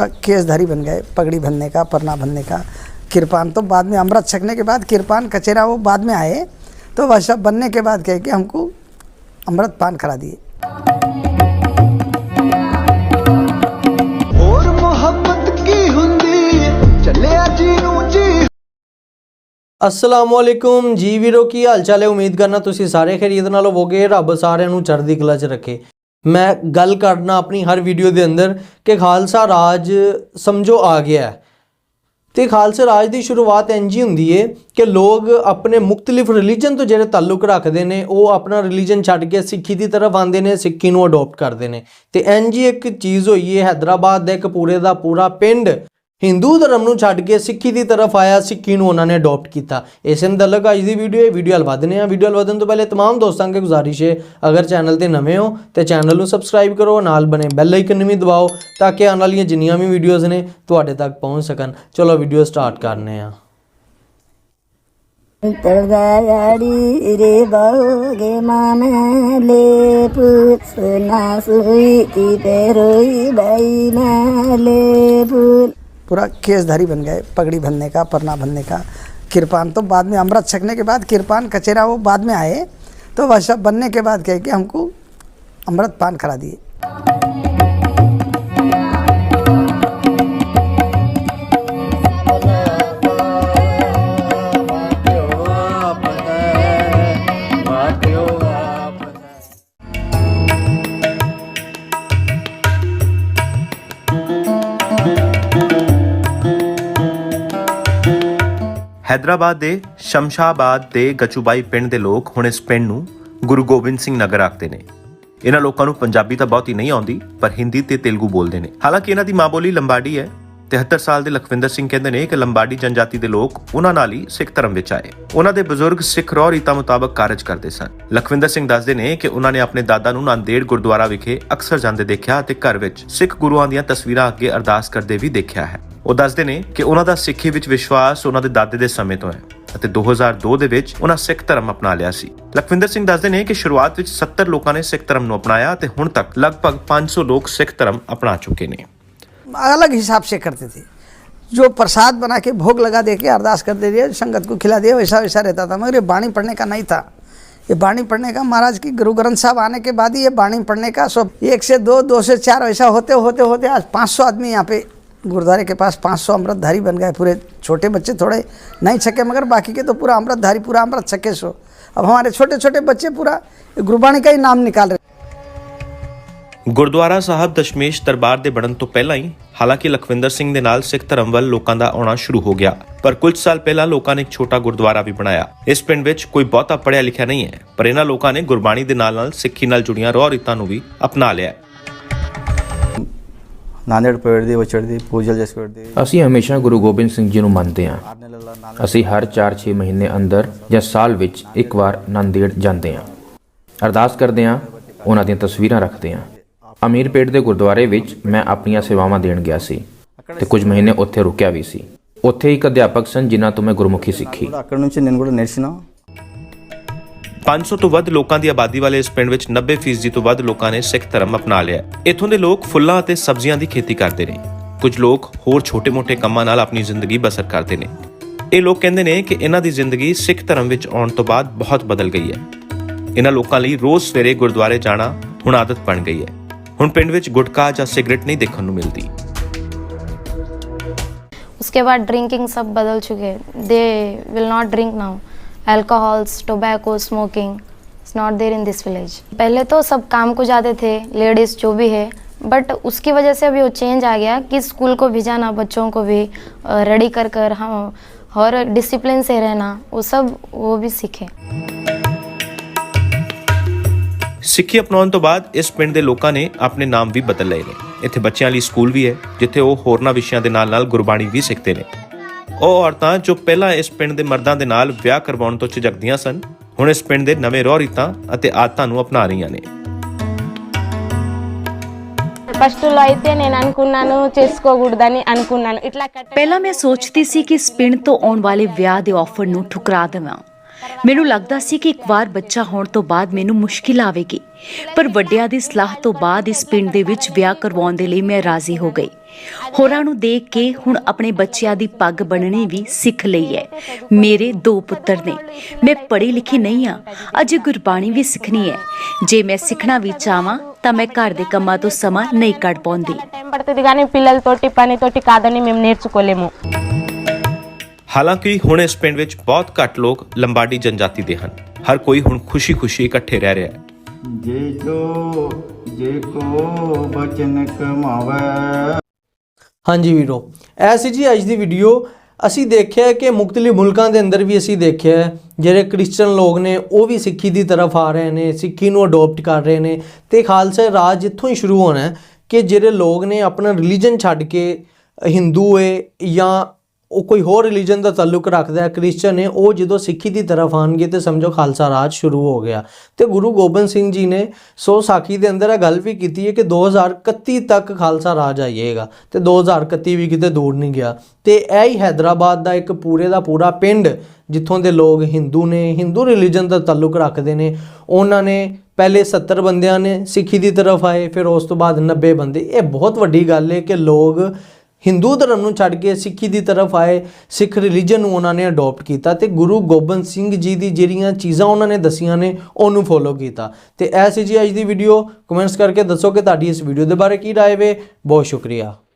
केसधारी बन गए पगड़ी बनने का परना बनने का किरपान तो बाद में अमृत छकने के बाद किरपान कचेरा वो बाद में आए तो वह सब बनने के बाद कहे कि हमको अमृत पान करा दिए ਹੋਰ ਮੁਹੱਬਤ ਕੀ ਹੁੰਦੀ ਏ ਚੱਲਿਆ ਜੀ ਨੂੰ ਜੀ ਅਸਲਾਮ ਵਾਲੇਕੁਮ ਜੀ ਵੀਰੋ ਕੀ ਹਾਲ ਚਾਲ ਹੈ ਉਮੀਦ ਕਰਨਾ ਤੁਸੀਂ ਸਾਰੇ ਖੈਰੀਅਤ ਨਾਲ ਹੋਵੋਗੇ ਰੱਬ ਸਾਰਿਆਂ ਨੂੰ ਚੜ੍ਹਦੀ ਕਲਾ 'ਚ ਰੱਖੇ ਮੈਂ ਗੱਲ ਕਰਨਾ ਆਪਣੀ ਹਰ ਵੀਡੀਓ ਦੇ ਅੰਦਰ ਕਿ ਖਾਲਸਾ ਰਾਜ ਸਮਝੋ ਆ ਗਿਆ ਹੈ। ਤੇ ਖਾਲਸਾ ਰਾਜ ਦੀ ਸ਼ੁਰੂਆਤ ਇੰਝ ਹੀ ਹੁੰਦੀ ਏ ਕਿ ਲੋਕ ਆਪਣੇ ਮੁxtਲਿਫ ਰਿਲੀਜਨ ਤੋਂ ਜਿਹੜੇ ਤਾਲੁਕ ਰੱਖਦੇ ਨੇ, ਉਹ ਆਪਣਾ ਰਿਲੀਜਨ ਛੱਡ ਕੇ ਸਿੱਖੀ ਦੀ ਤਰਫ ਆਉਂਦੇ ਨੇ, ਸਿੱਖੀ ਨੂੰ ਅਡਾਪਟ ਕਰਦੇ ਨੇ। ਤੇ ਇੰਝ ਹੀ ਇੱਕ ਚੀਜ਼ ਹੋਈ ਏ, ਹੈਦਰਾਬਾਦ ਦਾ ਇੱਕ ਪੂਰੇ ਦਾ ਪੂਰਾ ਪਿੰਡ ਹਿੰਦੂ ਧਰਮ ਨੂੰ ਛੱਡ ਕੇ ਸਿੱਖੀ ਦੀ ਤਰਫ ਆਇਆ ਸਿੱਖੀ ਨੂੰ ਉਹਨਾਂ ਨੇ ਅਡਾਪਟ ਕੀਤਾ ਇਸੇ ਮੁਤਲਕ ਅੱਜ ਦੀ ਵੀਡੀਓ ਇਹ ਵੀਡੀਓ ਹਲ ਵਧਨੇ ਆ ਵੀਡੀਓ ਹਲ ਵਧਣ ਤੋਂ ਪਹਿਲੇ तमाम ਦੋਸਤਾਂ ਕੇ ਗੁਜ਼ਾਰਿਸ਼ ਹੈ ਅਗਰ ਚੈਨਲ ਤੇ ਨਵੇਂ ਹੋ ਤੇ ਚੈਨਲ ਨੂੰ ਸਬਸਕ੍ਰਾਈਬ ਕਰੋ ਨਾਲ ਬਣੇ ਬੈਲ ਆਈਕਨ ਵੀ ਦਬਾਓ ਤਾਂ ਕਿ ਆਉਣ ਵਾਲੀਆਂ ਜਿੰਨੀਆਂ ਵੀ ਵੀਡੀਓਜ਼ ਨੇ ਤੁਹਾਡੇ ਤੱਕ ਪਹੁੰਚ ਸਕਣ ਚਲੋ ਵੀਡੀਓ ਸਟਾਰਟ ਕਰਨੇ ਆ तड़गाड़ी रे बागे मामले पुसना सुई की पेरोई बाई माले फूल पूरा केसधारी बन गए, पगड़ी बनने का, परना बनने का। किरपान तो बाद में अमृत छकने के बाद किरपान, कचेरा वो बाद में आए तो वह सब बनने के बाद कह के हमको अमृत पान करा दिए। ਹੈਦਰਾਬਾਦ ਦੇ ਸ਼ਮਸ਼ਾਬਾਦ ਦੇ ਗਚੂਬਾਈ ਪਿੰਡ ਦੇ ਲੋਕ ਹੁਣ ਇਸ ਪਿੰਡ ਨੂੰ ਗੁਰੂ ਗੋਬਿੰਦ ਸਿੰਘ ਨਗਰ ਆਖਦੇ ਨੇ। ਇਹਨਾਂ ਲੋਕਾਂ ਨੂੰ ਪੰਜਾਬੀ ਤਾਂ ਬਹੁਤੀ ਨਹੀਂ ਆਉਂਦੀ, ਪਰ ਹਿੰਦੀ ਤੇ ਤੇਲਗੂ ਬੋਲਦੇ ਨੇ। ਹਾਲਾਂਕਿ ਇਹਨਾਂ ਦੀ ਮਾਂ ਬੋਲੀ ਲੰਬਾੜੀ ਹੈ। 73 ਸਾਲ ਦੇ ਲਖਵਿੰਦਰ ਸਿੰਘ ਕਹਿੰਦੇ ਨੇ ਕਿ ਲੰਬਾੜੀ ਜਨਜਾਤੀ ਦੇ ਲੋਕ ਉਹਨਾਂ ਨਾਲ ਹੀ ਸਿੱਖ ਧਰਮ ਵਿੱਚ ਆਏ। ਉਹਨਾਂ ਦੇ ਬਜ਼ੁਰਗ ਸਿੱਖ ਰੌ ਰੀਤਾਂ ਮੁਤਾਬਕ ਕਾਰਜ ਕਰਦੇ ਸਨ। ਲਖਵਿੰਦਰ ਸਿੰਘ ਦੱਸਦੇ ਨੇ ਕਿ ਉਹਨਾਂ ਨੇ ਆਪਣੇ ਦਾਦਾ ਨੂੰ ਨਾਂਦੇੜ ਗੁਰਦੁਆਰਾ ਵਿਖੇ ਅਕਸਰ ਜਾਂਦੇ ਦੇਖਿਆ ਅਤੇ ਘਰ ਵਿੱਚ ਸਿੱਖ ਗੁਰੂਆਂ ਦੀਆਂ ਤਸਵੀਰਾਂ ਅੱਗੇ ਅਰਦਾਸ ਕਰਦੇ ਵੀ ਦੇਖਿਆ ਹੈ। ਉਹ ਦੱਸਦੇ ਨੇ ਕਿ ਉਹਨਾਂ ਦਾ ਸਿੱਖੀ ਵਿੱਚ ਵਿਸ਼ਵਾਸ ਉਹਨਾਂ ਦੇ ਦਾਦੇ ਦੇ ਸਮੇਂ ਤੋਂ ਹੈ ਅਤੇ 2002 ਦੇ ਵਿੱਚ ਉਹਨਾਂ ਸਿੱਖ ਧਰਮ ਅਪਣਾ ਲਿਆ ਸੀ ਲਖਵਿੰਦਰ ਸਿੰਘ ਦੱਸਦੇ ਨੇ ਕਿ ਸ਼ੁਰੂਆਤ ਵਿੱਚ 70 ਲੋਕਾਂ ਨੇ ਸਿੱਖ ਧਰਮ ਨੂੰ ਅਪਣਾਇਆ ਤੇ ਹੁਣ ਤੱਕ ਲਗਭਗ 500 ਲੋਕ ਸਿੱਖ ਧਰਮ ਅਪਣਾ ਚੁੱਕੇ ਨੇ अलग हिसाब से करते थे जो प्रसाद बना के भोग लगा दे के अरदास कर दे दिए संगत को खिला दिया वैसा वैसा रहता था मगर ये बाणी पढ़ने का नहीं था ये बाणी पढ़ने का महाराज की गुरु ग्रंथ साहब आने के बाद ही ये बाणी पढ़ने का सब एक से दो दो से चार वैसा होते होते होते आज 500 आदमी यहाँ पे गुरुद्वारे के पास 500 अमृतधारी बन गए पूरे छोटे बच्चे थोड़े नहीं छके मगर बाकी के तो पूरा अमृतधारी पूरा अमृत छके सो अब हमारे छोटे छोटे बच्चे पूरा ये गुरबाणी का ही नाम निकाल रहे ਗੁਰਦੁਆਰਾ ਸਾਹਿਬ ਦਸ਼ਮੇਸ਼ ਦਰਬਾਰ ਦੇ ਬਣਨ ਤੋਂ ਪਹਿਲਾਂ ਹੀ ਹਾਲਾਂਕਿ ਲਖਵਿੰਦਰ ਸਿੰਘ ਦੇ ਨਾਲ ਸਿੱਖ ਧਰਮ ਵੱਲ ਲੋਕਾਂ ਦਾ ਆਉਣਾ ਸ਼ੁਰੂ ਹੋ ਗਿਆ ਪਰ ਕੁਝ ਸਾਲ ਪਹਿਲਾਂ ਲੋਕਾਂ ਨੇ ਇੱਕ ਛੋਟਾ ਗੁਰਦੁਆਰਾ ਵੀ ਬਣਾਇਆ ਇਸ ਪਿੰਡ ਵਿੱਚ ਕੋਈ ਬਹੁਤਾ ਪੜ੍ਹਿਆ ਲਿਖਿਆ ਨਹੀਂ ਹੈ ਪਰ ਇਹਨਾਂ ਲੋਕਾਂ ਨੇ ਗੁਰਬਾਣੀ ਦੇ ਨਾਲ ਨਾਲ ਸਿੱਖੀ ਨਾਲ ਜੁੜੀਆਂ ਰੋਹ ਰੀਤਾਂ ਨੂੰ ਵੀ ਅਪਣਾ ਲਿਆ ਹੈ ਨਾਂਦੇੜ ਪੇੜ ਦੀ ਵਚੜ ਦੀ ਪੂਜਲ ਜਸਵਰ ਦੀ ਅਸੀਂ ਹਮੇਸ਼ਾ ਗੁਰੂ ਗੋਬਿੰਦ ਸਿੰਘ ਜੀ ਨੂੰ ਮੰਨਦੇ ਹਾਂ ਅਸੀਂ ਹਰ 4-6 ਮਹੀਨੇ ਅੰਦਰ ਜਾਂ ਸਾਲ ਵਿੱਚ ਇੱਕ ਵਾਰ ਨੰਦੇੜ ਜਾਂਦੇ ਹਾਂ ਅਰਦਾਸ ਕਰਦੇ ਹਾਂ ਉਹਨਾਂ ਦੀਆਂ ਤਸਵੀਰਾਂ ਰੱਖਦੇ ਹਾਂ ਅਮੀਰਪੇਟ ਦੇ ਗੁਰਦੁਆਰੇ ਵਿੱਚ ਮੈਂ ਆਪਣੀਆਂ ਸੇਵਾਵਾਂ ਦੇਣ ਗਿਆ ਸੀ ਤੇ ਕੁਝ ਮਹੀਨੇ ਉੱਥੇ ਰੁਕਿਆ ਵੀ ਸੀ ਉੱਥੇ ਇੱਕ ਅਧਿਆਪਕ ਸਨ ਜਿਨ੍ਹਾਂ ਤੋਂ ਮੈਂ ਗੁਰਮੁਖੀ ਸਿੱਖੀ కూడా అక్కడ నుంచి నేను కూడా నేర్చిన 500 ਤੋਂ ਵੱਧ ਲੋਕਾਂ ਦੀ ਆਬਾਦੀ ਵਾਲੇ ਇਸ ਪਿੰਡ ਵਿੱਚ 90% ਤੋਂ ਵੱਧ ਲੋਕਾਂ ਨੇ ਸਿੱਖ ਧਰਮ ਅਪਣਾ ਲਿਆ ਹੈ। ਇੱਥੋਂ ਦੇ ਲੋਕ ਫੁੱਲਾਂ ਅਤੇ ਸਬਜ਼ੀਆਂ ਦੀ ਖੇਤੀ ਕਰਦੇ ਨੇ ਕੁਝ ਲੋਕ ਹੋਰ ਛੋਟੇ-ਮੋਟੇ ਕੰਮਾਂ ਨਾਲ ਆਪਣੀ ਜ਼ਿੰਦਗੀ ਬਸਰ ਕਰਦੇ ਨੇ ਇਹ ਲੋਕ ਕਹਿੰਦੇ ਨੇ ਕਿ ਇਹਨਾਂ ਦੀ ਜ਼ਿੰਦਗੀ ਸਿੱਖ ਧਰਮ ਵਿੱਚ ਆਉਣ ਤੋਂ ਬਾਅਦ ਬਹੁਤ ਬਦਲ ਗਈ ਹੈ ਇਹਨਾਂ ਲੋਕਾਂ ਲਈ ਰੋਜ਼ ਸਵੇਰੇ ਗੁਰਦੁਆਰੇ ਜਾਣਾ ਹੁਣ ਆਦਤ ਬਣ ਗਈ ਹੈ ਹੁਣ ਪਿੰਡ ਵਿੱਚ ਗੁਟਕਾ ਜਾਂ ਸਿਗਰਟ ਨਹੀਂ ਦੇਖਣ ਨੂੰ ਮਿਲਦੀ उसके बाद ड्रिंकिंग सब बदल चुके हैं they will not drink now alcohols tobacco smoking it's not there in this village पहले तो सब काम को जाते थे लेडीज़ जो भी है बट उसकी वजह से अभी वो चेंज आ गया कि स्कूल को भी जाना बच्चों को भी रेडी कर कर हम और डिसिप्लिन से रहना वो सब वो भी सीखे ਸਿੱਖੀ ਅਪਣਾਉਣ ਤੋਂ ਬਾਅਦ ਇਸ ਪਿੰਡ ਦੇ ਲੋਕਾਂ ਨੇ ਆਪਣੇ ਨਾਮ ਵੀ ਬਦਲ ਲਏ ਨੇ ਇੱਥੇ ਬੱਚਿਆਂ ਲਈ ਸਕੂਲ ਵੀ ਹੈ ਜਿੱਥੇ ਉਹ ਹੋਰਨਾਂ ਵਿਸ਼ਿਆਂ ਦੇ ਨਾਲ-ਨਾਲ ਗੁਰਬਾਣੀ ਵੀ ਸਿੱਖਦੇ ਨੇ ਉਹ ਔਰਤਾਂ ਜੋ ਪਹਿਲਾਂ ਇਸ ਪਿੰਡ ਦੇ ਮਰਦਾਂ ਦੇ ਨਾਲ ਵਿਆਹ ਕਰਵਾਉਣ ਤੋਂ ਝਿਜਕਦੀਆਂ ਸਨ ਹੁਣ ਇਸ ਪਿੰਡ ਦੇ ਨਵੇਂ ਰੋਹ ਰੀਤਾਂ ਅਤੇ ਆਦਤਾਂ ਨੂੰ ਅਪਣਾ ਰਹੀਆਂ ਨੇ ఫస్ట్లో అయితే నేను అనుకున్నాను చేసుకోకూడదని అనుకున్నాను ఇట్లా కట్ట ਪਹਿਲਾਂ ਮੈਂ ਸੋਚਦੀ ਸੀ ਕਿ ਇਸ ਪਿੰਡ ਤੋਂ ਆਉਣ ਵਾਲੇ ਵਿਆਹ ਦੇ ਆਫਰ ਨੂੰ ਠੁਕਰਾ ਦੇਵਾਂ ਮੈਨੂੰ ਲੱਗਦਾ ਸੀ ਕਿ ਇੱਕ ਵਾਰ ਬੱਚਾ ਹੋਣ ਤੋਂ ਬਾਅਦ ਮੈਨੂੰ ਮੁਸ਼ਕਿਲ ਆਵੇਗੀ ਪਰ ਵੱਡਿਆਂ ਦੀ ਸਲਾਹ ਤੋਂ ਬਾਅਦ ਇਸ ਪਿੰਡ ਦੇ ਵਿੱਚ ਵਿਆਹ ਕਰਵਾਉਣ ਦੇ ਲਈ ਮੈਂ ਰਾਜ਼ੀ ਹੋ ਗਈ ਹੋਰਾਂ ਨੂੰ ਦੇਖ ਕੇ ਹੁਣ ਆਪਣੇ ਬੱਚਿਆਂ ਦੀ ਪੱਗ ਬਣਨੀ ਵੀ ਸਿੱਖ ਲਈ ਹੈ ਮੇਰੇ ਦੋ ਪੁੱਤਰ ਨੇ ਮੈਂ ਪੜ੍ਹੀ ਲਿਖੀ ਨਹੀਂ ਆ ਅਜੇ ਗੁਰਬਾਣੀ ਵੀ ਸਿੱਖਣੀ ਹੈ ਜੇ ਮੈਂ ਸਿੱਖਣਾ ਵੀ ਚਾਹਾਂ ਤਾਂ ਮੈਂ ਘਰ ਦੇ ਕੰਮਾਂ ਤੋਂ ਸਮਾਂ ਨਹੀਂ ਕੱਢ ਪਾਉਂਦੀ టైం పడుతుంది కానీ పిల్లలతోటి పనితోటి కాదని మేము నేర్చుకోలేము ਹਾਲਾਂਕਿ ਹੁਣ ਇਸ ਪਿੰਡ ਵਿੱਚ ਬਹੁਤ ਘੱਟ ਲੋਕ ਲੰਬਾੜੀ ਜਨਜਾਤੀ ਦੇ ਹਨ। ਹਰ ਕੋਈ ਹੁਣ ਖੁਸ਼ੀ-ਖੁਸ਼ੀ ਇਕੱਠੇ ਰਹਿ ਰਿਹਾ ਹੈ। ਜੇ ਜੋ ਜੇ ਕੋ ਬਚਨ ਕਮਾਵੇ। ਹਾਂਜੀ ਵੀਰੋ ਐ ਜੀ ਅੱਜ ਦੀ ਵੀਡੀਓ। ਅਸੀਂ ਦੇਖਿਆ ਕਿ ਮੁxtਲਿਫ ਮੁਲਕਾਂ ਦੇ ਅੰਦਰ ਵੀ ਅਸੀਂ ਦੇਖਿਆ ਜਿਹੜੇ ਕ੍ਰਿਸਚਨ ਲੋਕ ਨੇ ਉਹ ਵੀ ਸਿੱਖੀ ਦੀ ਤਰਫ ਆ ਰਹੇ ਨੇ ਸਿੱਖੀ ਨੂੰ ਅਡਾਪਟ ਕਰ ਰਹੇ ਨੇ। ਤੇ ਖਾਲਸਾ ਰਾਜ ਇੱਥੋਂ ਹੀ ਸ਼ੁਰੂ ਹੋਣਾ ਹੈ ਕਿ ਜਿਹੜੇ ਲੋਕ ਨੇ ਆਪਣਾ ਰਿਲੀਜਨ ਛੱਡ ਕੇ ਹਿੰਦੂ ਏ ਜਾਂ ਉਹ ਕੋਈ ਹੋਰ ਰਿਲੀਜਨ ਦਾ ਤਾਲੁਕ ਰੱਖਦਾ ਹੈ ਕ੍ਰਿਸਚਨ ਹੈ, ਉਹ ਜਦੋਂ ਸਿੱਖੀ ਦੀ ਤਰਫ ਆਣਗੇ ਤੇ ਸਮਝੋ ਖਾਲਸਾ ਰਾਜ ਸ਼ੁਰੂ ਹੋ ਗਿਆ। ਤੇ ਗੁਰੂ ਗੋਬਿੰਦ ਸਿੰਘ ਜੀ ਨੇ ਸੋ ਸਾਖੀ ਦੇ ਅੰਦਰ ਇਹ ਗੱਲ ਵੀ ਕੀਤੀ ਹੈ ਕਿ 2031 ਤੱਕ ਖਾਲਸਾ ਰਾਜ ਆਈਏਗਾ ਤੇ 2031 ਵੀ ਕਿਤੇ ਦੂਰ ਨਹੀਂ ਗਿਆ। ਤੇ ਇਹ ਹੀ ਹైదరాబాద్ ਦਾ ਇੱਕ ਪੂਰੇ ਦਾ ਪੂਰਾ ਪਿੰਡ, ਜਿੱਥੋਂ ਦੇ ਲੋਕ ਹਿੰਦੂ ਨੇ ਹਿੰਦੂ ਰਿਲੀਜਨ ਦਾ ਤਾਲੁਕ ਰੱਖਦੇ ਨੇ, ਉਹਨਾਂ ਨੇ ਪਹਿਲੇ 70 ਬੰਦਿਆਂ ਨੇ ਸਿੱਖੀ ਦੀ ਤਰਫ ਆਏ, ਫਿਰ ਉਸ ਤੋਂ ਬਾਅਦ 90 ਬੰਦੇ। ਇਹ ਬਹੁਤ ਵੱਡੀ ਗੱਲ ਹੈ ਕਿ ਲੋਕ ਹਿੰਦੂ ਧਰਮ ਨੂੰ ਛੱਡ ਕੇ ਸਿੱਖੀ ਦੀ ਤਰਫ ਆਏ, ਸਿੱਖ ਰਿਲੀਜਨ ਨੂੰ ਉਹਨਾਂ ਨੇ ਅਡਾਪਟ ਕੀਤਾ ਤੇ ਗੁਰੂ ਗੋਬਿੰਦ ਸਿੰਘ ਜੀ ਦੀ ਜਿਹੜੀਆਂ ਚੀਜ਼ਾਂ ਉਹਨਾਂ ਨੇ ਦਸੀਆਂ ਨੇ, ਉਹਨੂੰ ਫੋਲੋ ਕੀਤਾ। ਤੇ ਐਸੀ ਜੀ ਅੱਜ ਦੀ ਵੀਡੀਓ ਕਮੈਂਟਸ ਕਰਕੇ ਦੱਸੋ ਕਿ ਤੁਹਾਡੀ ਇਸ ਵੀਡੀਓ ਦੇ ਬਾਰੇ ਕੀ ਰਾਏ ਵੇ। ਬਹੁਤ ਸ਼ੁਕਰੀਆ।